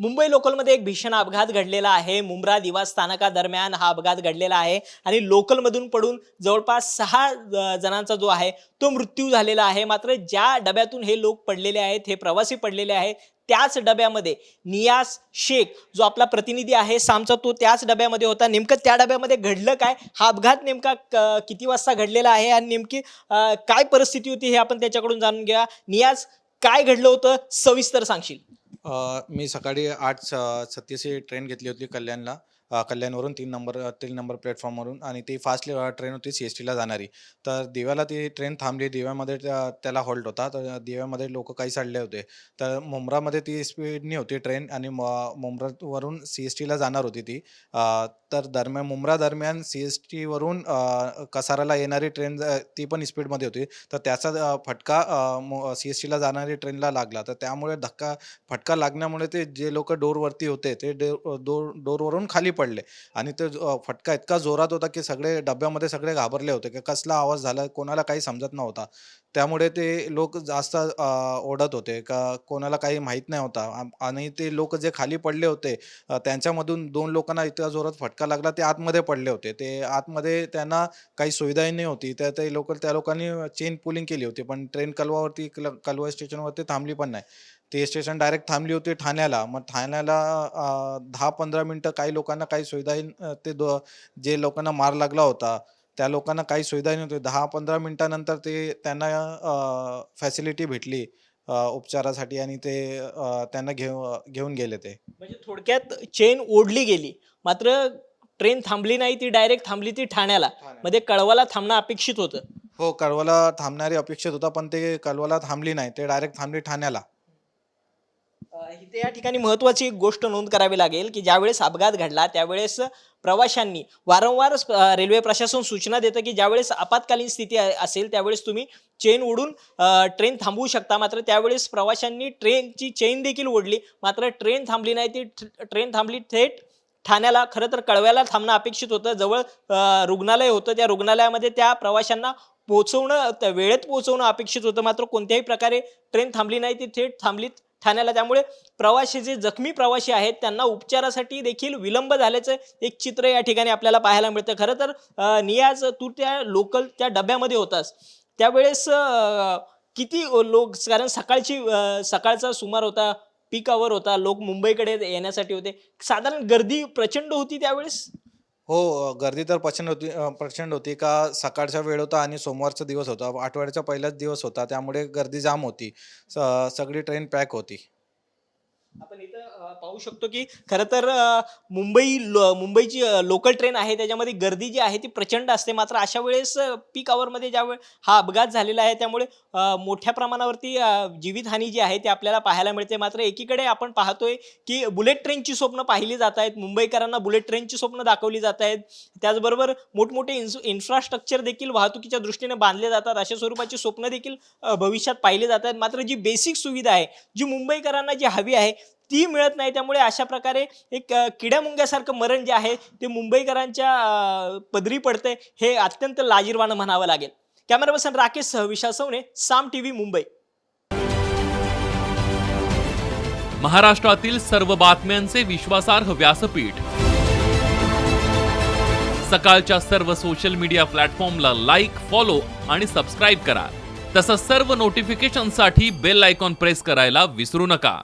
मुंबई लोकलमध्ये एक भीषण अपघात घडलेला आहे. मुंब्रा दिवा स्थानकादरम्यान हा अपघात घडलेला आहे आणि लोकलमधून पडून जवळपास सहा जणांचा जो आहे तो मृत्यू झालेला आहे. मात्र ज्या डब्यातून हे लोक पडलेले आहेत हे प्रवासी पडलेले आहेत त्याच डब्यामध्ये नियास शेख जो आपला प्रतिनिधी आहे सामचा तो त्याच डब्यामध्ये होता. नेमकं त्या डब्यामध्ये घडलं काय? हा अपघात नेमका क- किती वाजता घडलेला आहे आणि नेमकी काय परिस्थिती होती हे आपण त्याच्याकडून जाणून घ्या. नियाज काय घडलं होतं? सविस्तर सांगशील. अ, मी सकाळी आठ स- सत्तीसची ट्रेन घेतली होती कल्याणला. कल्याणवरून तीन नंबर तीन नंबर प्लॅटफॉर्मवरून आणि ती फास्ट ट्रेन होती सी एस टीला जाणारी. तर दिव्याला ती ट्रेन थांबली. दिव्यामध्ये त्या- त्याला हॉल्ट होता. तर दिव्यामध्ये लोक काही चढले होते. तर मुंब्रामध्ये ती स्पीडनी होती ट्रेन आणि म- मुंब्रावरून सी एस टीला जाणार होती ती. तर दरम्यान मुंब्रा दरम्यान सी एस टीवरून कसाराला येणारी ट्रेन ती पण स्पीडमध्ये होती. तर त्याचा फटका सी एस टीला जाणारी ट्रेनला लागला. तर त्यामुळे धक्का फटका लागण्यामुळे ते जे लोक डोरवरती होते ते डो- डोर डोरवरून खाली पडले. आणि ते जो- फटका इतका जोरात होता की सगळे डब्यामध्ये सगळे घाबरले होते की कसला आवाज झाला कोणाला काही समजत नव्हता. त्यामुळे ते लोक जास्त ओढत होते का कोणाला काही माहीत नाही होता. आणि ते लोक जे खाली पडले होते त्यांच्यामधून दोन लोकांना इतका जोरात फटका लागला ते आतमध्ये पडले होते. ते आतमध्ये त्यांना काही सुविधाही नाही होती. त्या ते लोक त्या लोकांनी चेन पुलिंग केली होती पण ट्रेन कलवावरती कल- कलवा स्टेशनवरती थांबली पण नाही. ते स्टेशन डायरेक्ट थांबली होती ठाण्याला. मग ठाण्याला दहा पंधरा मिनटं काही लोकांना काही सुविधाही अ, ते दो जे लोकांना मार लागला होता त्या लोकांना काही सुविधाही नव्हती. दहा पंधरा मिनटानंतर ते त्यांना फॅसिलिटी भेटली उपचारासाठी आणि ते त्यांना घेऊ घेऊन गेले ते. म्हणजे थोडक्यात चेन ओढली गेली. मात्र ट्रेन थांबली नाही ती डायरेक्ट थांबली ती ठाण्याला. मध्ये कळवाला थांबणं अपेक्षित होतं. हो कळवाला थांबणारी अपेक्षित होता पण ते कळवाला थांबली नाही. ते डायरेक्ट थांबली ठाण्याला. इथे या ठिकाणी महत्त्वाची एक गोष्ट नोंद करावी लागेल की ज्यावेळेस अपघात घडला त्यावेळेस प्रवाशांनी वारंवार रेल्वे प्रशासन सूचना देतं की ज्यावेळेस आपत्कालीन स्थिती असेल त्यावेळेस तुम्ही चेन ओढून ट्रेन थांबवू शकता. मात्र त्यावेळेस प्रवाशांनी ट्रेनची चेन देखील ओढली. मात्र ट्रेन थांबली नाही ती ठ- ट्रेन थांबली थेट ठाण्याला. खरं तर कळव्याला थांबणं अपेक्षित होतं. जवळ रुग्णालय होतं. त्या रुग्णालयामध्ये त्या प्रवाशांना पोहोचवणं त्या वेळेत पोहोचवणं अपेक्षित होतं. मात्र कोणत्याही प्रकारे ट्रेन थांबली नाही ती थेट थांबलीत ठाण्याला. त्यामुळे प्रवासी जे जखमी प्रवासी आहेत त्यांना उपचारासाठी देखील विलंब झाल्याचं एक चित्र या ठिकाणी आपल्याला पाहायला मिळतं. खरं तर नियाज तू त्या लोकल त्या डब्यामध्ये होतास. त्यावेळेस किती लोक कारण सकाळची सकाळचा सुमार होता पीक आवर होता लोक मुंबईकडे येण्यासाठी होते. साधारण गर्दी प्रचंड होती त्यावेळेस? हो गर्दी तर प्रचंड होती अ, प्रचंड होती. का सकाळचा वेळ होता आणि सोमवारचा दिवस होता. आठवड्याचा पहिलाच दिवस होता. त्यामुळे गर्दी जाम होती. स- सगळी ट्रेन पॅक होती. पाहू शकतो की खरं तर मुंबई लो- मुंबईची लोकल ट्रेन आहे त्याच्यामध्ये गर्दी जी आहे ती प्रचंड असते. मात्र अशा वेळेस पीक आवरमध्ये ज्या वेळ हा अपघात झालेला आहे त्यामुळे मोठ्या प्रमाणावरती जीवितहानी जी आहे ती आपल्याला पाहायला मिळते. मात्र एकीकडे आपण पाहतोय की बुलेट ट्रेनची स्वप्न पाहिली जात आहेत. मुंबईकरांना बुलेट ट्रेनची स्वप्न दाखवली जात आहेत. त्याचबरोबर मोठमोठे इन्स इन्फ्रास्ट्रक्चर देखील वाहतुकीच्या दृष्टीने बांधले जातात. अशा स्वरूपाची स्वप्न देखील भविष्यात पाहिले जात आहेत. मात्र जी बेसिक सुविधा आहे जी मुंबईकरांना जी हवी आहे ती मिळत नाही. त्यामुळे अशा प्रकारे एक किड्यामुंग्यासारखं मरण जे आहे ते मुंबईकरांच्या पदरी पडते हे अत्यंत लाजीरवाणं म्हणावं लागेल. कॅमेरा पर्सन राकेश सह विशाल सवणे साम टीव्ही मुंबई. महाराष्ट्रातील सर्व बातम्यांचे विश्वासार्ह व्यासपीठ. सकाळच्या सर्व सोशल मीडिया प्लॅटफॉर्मला लाईक फॉलो आणि सबस्क्राईब करा. तसंच सर्व नोटिफिकेशनसाठी बेल आयकॉन प्रेस करायला विसरू नका.